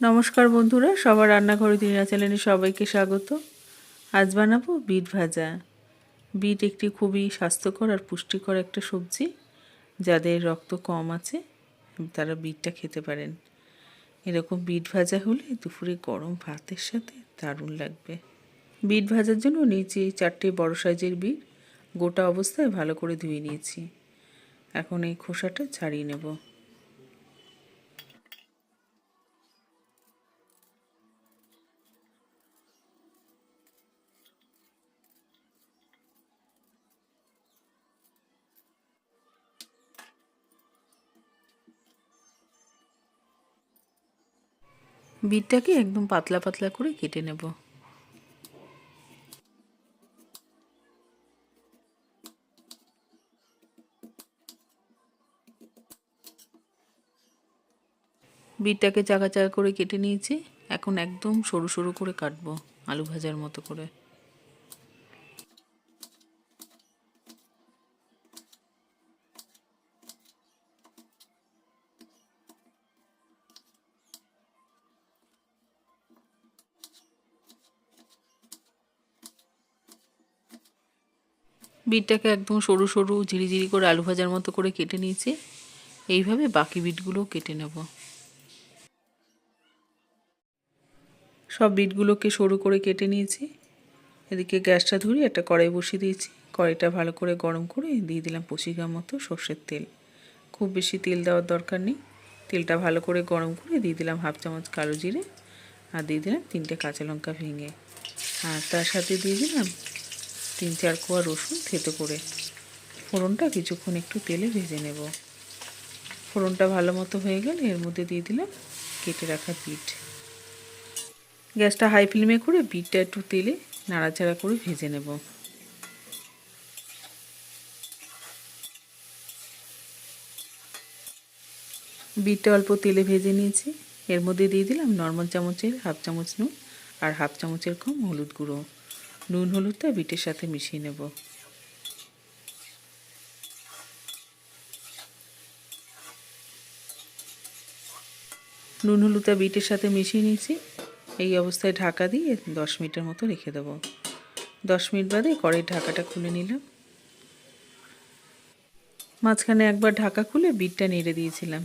নমস্কার বন্ধুরা, সবার রান্নাঘরে দিনা চ্যানেলে সবাইকে স্বাগত। আজ বানাবো বিট ভাজা। বিট একটি খুবই স্বাস্থ্যকর আর পুষ্টিকর একটা সবজি, যাদের রক্ত কম আছে, তারা বিটটা খেতে পারেন। এরকম বিট ভাজা হলে দুপুরে গরম ভাতের সাথে দারুণ লাগবে। বিট ভাজার জন্য নিয়েছি চারটে বড় সাইজের বিট, গোটা অবস্থায় ভালো করে ধুয়ে নিয়েছি। এখন এই খোসাটা ছাড়িয়ে নেব। বিটটাকে একদম পাতলা পাতলা করে কেটে নেব। বিটটাকে চাকা চাকা করে কেটে নিয়েছি। এখন একদম সরু সরু করে কাটবো, আলু ভাজার মতো করে। বিটটাকে একদম সরু সরু ঝিরিঝিরি করে আলু ভাজার মতো করে কেটে নিয়েছি। এইভাবে বাকি বিটগুলোও কেটে নেব। সব বিটগুলোকে সরু করে কেটে নিয়েছি। এদিকে গ্যাসটা ধরে একটা কড়াই বসিয়ে দিয়েছি। কড়াইটা ভালো করে গরম করে দিয়ে দিলাম পঁচিশ মতো সর্ষের তেল। খুব বেশি তেল দেওয়ার দরকার নেই। তেলটা ভালো করে গরম করে দিয়ে দিলাম হাফ চামচ কালো জিরে আর দিয়ে দিলাম তিনটে কাঁচা লঙ্কা ভেঙে। আর তার সাথে দিয়ে দিলাম তিন চার কোয়া রসুন থেতো করে ফোড়নটা কিছুক্ষণ একটু তেলে ভেজে নেব। ফোড়নটা ভালো মতো হয়ে গেলে এর মধ্যে দিয়ে দিলাম কেটে রাখা বিট। গ্যাসটা হাই ফ্লেমে করে বিটটা একটু তেলে নাড়াচাড়া করে ভেজে নেব। বিটটা অল্প তেলে ভেজে নিয়েছি। এর মধ্যে দিয়ে দিলাম নর্মাল চামচের হাফ চামচ নুন আর হাফ চামচের কম হলুদ গুঁড়ো। নুন হলুদটা বিটের সাথে মিশিয়ে নেব। নুন হলুদটা বিটের সাথে মিশিয়ে নিয়েছি। এই অবস্থায় ঢাকা দিয়ে দশ মিনিটের মতো রেখে দেবো। দশ মিনিট বাদে কড়াই ঢাকাটা খুলে নিলাম। মাঝখানে একবার ঢাকা খুলে বিটটা নেড়ে দিয়েছিলাম।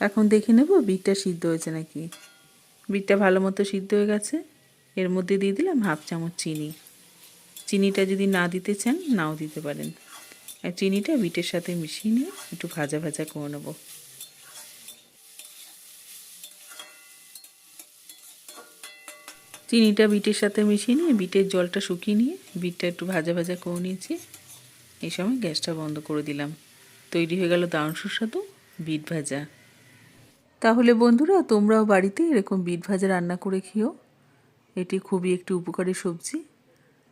এখন দেখে নেব বিটটা সিদ্ধ হয়েছে নাকি। বিটটা ভালো মতো সিদ্ধ হয়ে গেছে। এর মধ্যে দিয়ে দিলাম হাফ চামচ চিনি। চিনিটা যদি না দিতে চান, নাও দিতে পারেন। আর চিনিটা বিটের সাথে মিশিয়ে নিয়ে একটু ভাজা ভাজা করে নেব। চিনিটা বিটের সাথে মিশিয়ে নিয়ে বিটের জলটা শুকিয়ে নিয়ে বিটটা একটু ভাজা ভাজা করে নিয়েছি। এই সময় গ্যাসটা বন্ধ করে দিলাম। তৈরি হয়ে গেল দারুণ সুস্বাদু বিট ভাজা। তাহলে বন্ধুরা, তোমরাও বাড়িতে এরকম বিট ভাজা রান্না করে খেও এটি খুবই একটি উপকারী সবজি।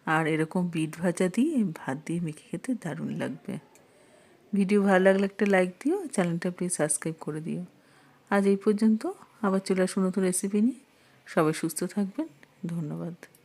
আর এরকম বিট ভাজা দিয়ে ভাত দিয়ে মেখে খেতে দারুণ লাগবে। ভিডিও ভালো লাগলে একটা লাইক দিও, চ্যানেলটা প্লিজ সাবস্ক্রাইব করে দিও। আজ এই পর্যন্ত, আবার চলে আসুন নতুন রেসিপি নিয়ে। সবাই সুস্থ থাকবেন, ধন্যবাদ।